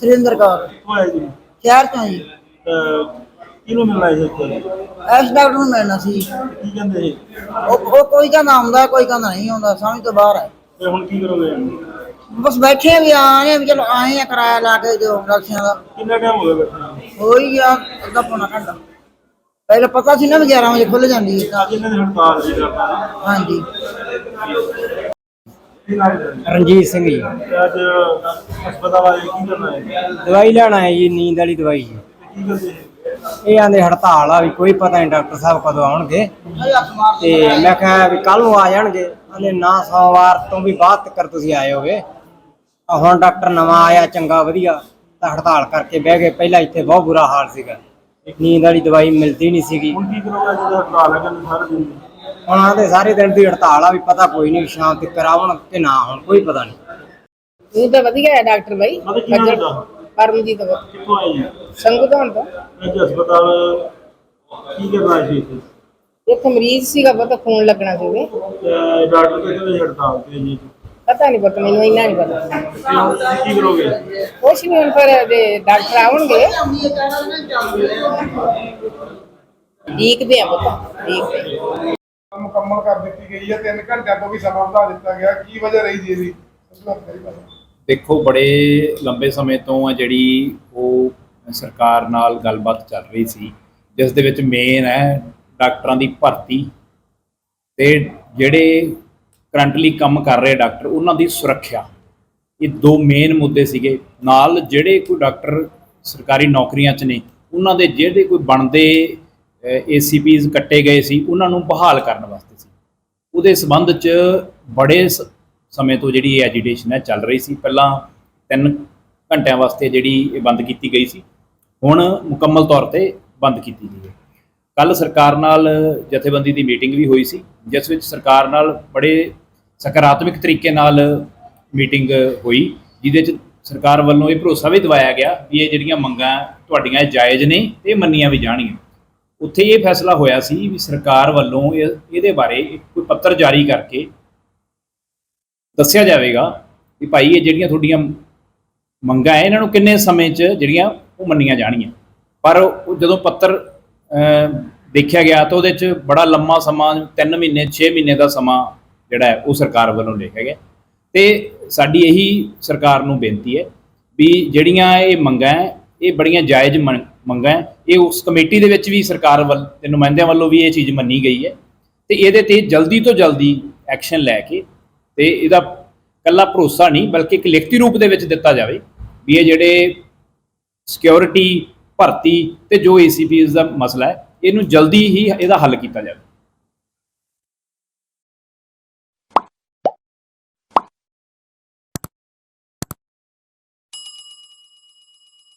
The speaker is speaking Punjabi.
ਸੁਰਿੰਦਰ ਕੌਰ। ਕਿੱਥੋਂ ਆਏ ਜੀ? ਸ਼ਹਿਰ ਤੋਂ ਜੀ। ਤਾਂ ਕਿਹਨੂੰ ਮਿਲਣਾ ਸੀ ਇੱਥੇ? ਐਸ ਡਾਕਟਰ ਨੂੰ ਮਿਲਣਾ ਸੀ। ਕੀ ਕਹਿੰਦੇ ਸੀ ਉਹ ਉਹ ਕੋਈ ਕਹਿੰਦਾ ਆਉਂਦਾ ਕੋਈ ਕਹਿੰਦਾ ਨਹੀਂ ਆਉਂਦਾ ਸਮਝ ਤੋਂ ਬਾਹਰ ਹੈ। ਤੇ ਹੁਣ ਕੀ ਕਰੋਗੇ? ਬਸ ਬੈਠੇ ਆ ਵੀ ਆਏ ਆ ਵੀ ਚਲੋ ਆਏ ਆ ਕਿਰਾਇਆ ਲਾ ਕੇ ਜੋ ਰਕਸ਼ਿਆਂ ਦਾ। ਕਿੰਨਾ ਟਾਈਮ ਹੋ ਗਿਆ ਬੈਠੇ ਨੂੰ? ਹੋਈ ਗਿਆ ਅੱਧਾ ਪੌਣਾ ਘੰਟਾ। ਪਹਿਲਾਂ ਪਤਾ ਸੀ ਨਾ ਵੀ 11 ਵਜੇ ਖੁੱਲ ਜਾਂਦੀ ਹੈ। ਅੱਜ ਇਹਨਾਂ ਦੀ ਹੜਤਾਲ ਸੀ ਕਰਨਾ ਹਾਂਜੀ? ਰਣਜੀਤ ਸਿੰਘ ਜੀ। ਅੱਜ ਹਸਪਤਾਲ ਆਏ ਕੀ ਕਰਨਾ ਹੈ ਦਵਾਈ ਲੈਣ ਆਏ ਜੀ ਨੀਂਦ ਵਾਲੀ ਦਵਾਈ ਜੀ। ਕੀ ਕਰਦੇ ਇਹ ਆਂਦੇ ਹੜਤਾਲ ਆ ਵੀ ਕੋਈ ਪਤਾ ਨਹੀਂ ਡਾਕਟਰ ਸਾਹਿਬ ਕਦੋਂ ਆਉਣਗੇ। ਤੇ ਮੈਂ ਕਿਹਾ ਵੀ ਕੱਲ ਨੂੰ ਆ ਜਾਣਗੇ। ਆਂਦੇ ਨਾ ਸੋਮਵਾਰ ਤੋਂ ਵੀ ਬਾਅਦ ਤੱਕ ਤੁਸੀਂ ਆਏ ਹੋਗੇ। ਹੁਣ ਡਾਕਟਰ ਨਵਾਂ ਆਇਆ ਚੰਗਾ ਵਧੀਆ। ਤਾਂ ਹੜਤਾਲ ਕਰਕੇ ਬਹਿ ਗਏ। ਪਹਿਲਾਂ ਇੱਥੇ ਬਹੁਤ ਬੁਰਾ ਹਾਲ ਸੀਗਾ। ਨੀਂਦ ਵਾਲੀ ਦਵਾਈ ਮਿਲਦੀ ਨਹੀਂ ਸੀਗੀ। ਹੁਣ ਕੀ ਕਰੋਗੇ? ਜਦੋਂ ਹੜਤਾਲ ਹੈ ਕਿ ਸਾਰੇ ਦਿਨ। ਦੀ? ਹੁਣ ਆਂਦੇ ਸਾਰੇ ਦਿਨ ਦੀ ਹੜਤਾਲ ਆ ਵੀ ਪਤਾ ਕੋਈ ਨਹੀਂ ਸ਼ਾਮ ਤੱਕ ਆਉਣ ਕਿ ਨਾ ਆਉਣ ਕੋਈ ਪਤਾ ਨਹੀਂ। ਇਹ ਤਾਂ ਵਧੀਆ ਹੈ ਡਾਕਟਰ ਬਾਈ। ਮਤਲਬ ਕੀ ਨਾਮ ਦਾ? ਪਰਮਜੀਤ। ਕਿੱਥੋਂ ਆਏ ਜੀ? ਸੰਗੂ ਤੋਂ। ਤੋਂ ਅੱਜ ਹਸਪਤਾਲ ਕੀ ਕਰਨਾ ਸੀ ਇੱਥੇ? ਇੱਥੇ ਮਰੀਜ਼ ਸੀਗਾ ਪਤਾ ਫੋਨ ਲੱਗਣਾ ਸੀ ਉਹਦੇ। ਤੇ ਡਾਕਟਰ ਕਹਿੰਦੇ ਵੀ ਹੜਤਾਲ ਤੇ ਜੀ। ਪਤਾ ਨਹੀਂ ਪਤਾ ਮੈਨੂੰ ਇੰਨਾ ਨਹੀਂ ਪਤਾ। ਤੇ ਹੁਣ ਤੁਸੀਂ ਕੀ ਕਰੋਗੇ? ਕੁਛ ਨਹੀਂ ਹੁਣ ਫਿਰ ਜੇ ਡਾਕਟਰ ਆਉਣਗੇ। ਦੇਖਦੇ ਆ ਪਤਾ ਦੇਖਦੇ ਆ। ਮੁਕੰਮਲ ਕਰ ਦਿੱਤੀ ਗਈ ਹੈ 3 ਘੰਟਿਆਂ ਤੋਂ ਵੀ ਸਮਾਂ ਵਧਾ ਦਿੱਤਾ ਗਿਆ। ਕੀ ਵਜ੍ਹਾ ਰਹੀ ਜੀ ਇਹਦੀ? ਦੇਖੋ, ਬੜੇ ਲੰਬੇ ਸਮੇਂ ਤੋਂ ਆ ਜਿਹੜੀ ਉਹ ਸਰਕਾਰ ਨਾਲ ਗੱਲਬਾਤ ਚੱਲ ਰਹੀ ਸੀ, ਜਿਸ ਦੇ ਵਿੱਚ ਮੇਨ ਹੈ ਡਾਕਟਰਾਂ ਦੀ ਭਰਤੀ ਤੇ ਜਿਹੜੇ ਕਰੰਟਲੀ ਕੰਮ ਕਰ ਰਹੇ ਡਾਕਟਰ, ਉਹਨਾਂ ਦੀ ਸੁਰੱਖਿਆ। ਇਹ ਦੋ ਮੇਨ ਮੁੱਦੇ ਸੀਗੇ। ਨਾਲ ਜਿਹੜੇ ਕੋਈ ਡਾਕਟਰ ਸਰਕਾਰੀ ਨੌਕਰੀਆਂ 'ਚ ਨੇ, ਉਹਨਾਂ ਦੇ ਜਿਹੜੇ ਕੋਈ ਬਣਦੇ ਏਸੀਪੀਜ਼ ਕੱਟੇ ਗਏ ਸੀ, ਉਹਨਾਂ ਨੂੰ ਬਹਾਲ ਕਰਨ ਵਾਸਤੇ ਸੀ। ਉਹਦੇ ਸੰਬੰਧ 'ਚ ਬੜੇ ਸ- ਸਮੇਂ ਤੋਂ ਜਿਹੜੀ ਇਹ ਐਜੀਟੇਸ਼ਨ ਹੈ ਚੱਲ ਰਹੀ ਸੀ। ਪਹਿਲਾਂ 3 ਘੰਟਿਆਂ ਵਾਸਤੇ ਜਿਹੜੀ ਇਹ ਬੰਦ ਕੀਤੀ ਗਈ ਸੀ। ਹੁਣ ਮੁਕੰਮਲ ਤੌਰ ਤੇ ਬੰਦ ਕੀਤੀ ਗਈ ਹੈ। ਕੱਲ ਸਰਕਾਰ ਨਾਲ ਜਥੇਬੰਦੀ ਦੀ ਮੀਟਿੰਗ ਵੀ ਹੋਈ ਸੀ, ਜਿਸ ਵਿੱਚ ਸਰਕਾਰ ਨਾਲ ਬੜੇ ਸਕਾਰਾਤਮਕ ਤਰੀਕੇ ਨਾਲ ਮੀਟਿੰਗ ਹੋਈ, ਜਿਹਦੇ ਚ ਸਰਕਾਰ ਵੱਲੋਂ ਇਹ ਭਰੋਸਾ ਵੀ ਦਿਵਾਇਆ ਗਿਆ ਵੀ ਇਹ ਜਿਹੜੀਆਂ ਮੰਗਾਂ, ਤੁਹਾਡੀਆਂ ਜਾਇਜ਼ ਨੇ ਤੇ ਮੰਨੀਆਂ ਵੀ ਜਾਣਗੀਆਂ। ਉੱਥੇ ਇਹ ਫੈਸਲਾ ਹੋਇਆ ਸੀ ਵੀ ਸਰਕਾਰ ਵੱਲੋਂ ਇਹ- ਇਹਦੇ ਬਾਰੇ ਇੱਕ ਕੋਈ ਪੱਤਰ ਜਾਰੀ ਕਰਕੇ ਦੱਸਿਆ ਜਾਵੇਗਾ ਵੀ ਭਾਈ ਇਹ ਜਿਹੜੀਆਂ ਤੁਹਾਡੀਆਂ ਮੰਗਾਂ ਹੈ, ਇਹਨਾਂ ਨੂੰ ਕਿੰਨੇ ਸਮੇਂ 'ਚ ਜਿਹੜੀਆਂ ਉਹ ਮੰਨੀਆਂ ਜਾਣਗੀਆਂ ਪਰ ਉਹ ਜਦੋਂ ਪੱਤਰ ਦੇਖਿਆ ਗਿਆ ਤਾਂ ਉਹਦੇ 'ਚ ਬੜਾ ਲੰਮਾ ਸਮਾਂ 3 ਮਹੀਨੇ 6 ਮਹੀਨੇ ਦਾ ਸਮਾਂ ਜਿਹੜਾ ਹੈ, ਉਹ ਸਰਕਾਰ ਵੱਲੋਂ ਲਿਖਿਆ ਗਿਆ। ਤੇ ਸਾਡੀ ਇਹੀ ਸਰਕਾਰ ਨੂੰ ਬੇਨਤੀ ਹੈ ਵੀ ਜਿਹੜੀਆਂ ਇਹ ਮੰਗਾਂ ਇਹ ਬੜੀਆਂ ਜਾਇਜ਼ ਮੰਗ- ਮੰਗਾਂ ਹੈ। ਇਹ ਉਸ ਕਮੇਟੀ ਦੇ ਵਿੱਚ ਵੀ ਸਰਕਾਰ ਵੱਲ, ਦੇ ਨੁਮਾਇੰਦਿਆਂ ਵੱਲੋਂ ਵੀ ਇਹ ਚੀਜ਼ ਮੰਨੀ ਗਈ ਹੈ। ਤੇ ਇਹਦੇ ਤੇ ਜਲਦੀ ਤੋਂ ਜਲਦੀ ਐਕਸ਼ਨ ਲੈ ਕੇ ਤੇ ਇਹਦਾ ਕੱਲਾ ਭਰੋਸਾ ਨਹੀਂ, ਬਲਕਿ ਇੱਕ ਲਿਖਤੀ ਰੂਪ ਦੇ ਵਿੱਚ ਦਿੱਤਾ ਜਾਵੇ ਵੀ ਇਹ ਜਿਹੜੇ ਸਿਕਿਉਰਿਟੀ ਭਰਤੀ ਤੇ ਜੋ ਏਸੀਪੀਜ਼ ਦਾ ਮਸਲਾ ਹੈ, ਇਹਨੂੰ ਜਲਦੀ ਹੀ ਇਹਦਾ ਹੱਲ ਕੀਤਾ ਜਾਵੇ।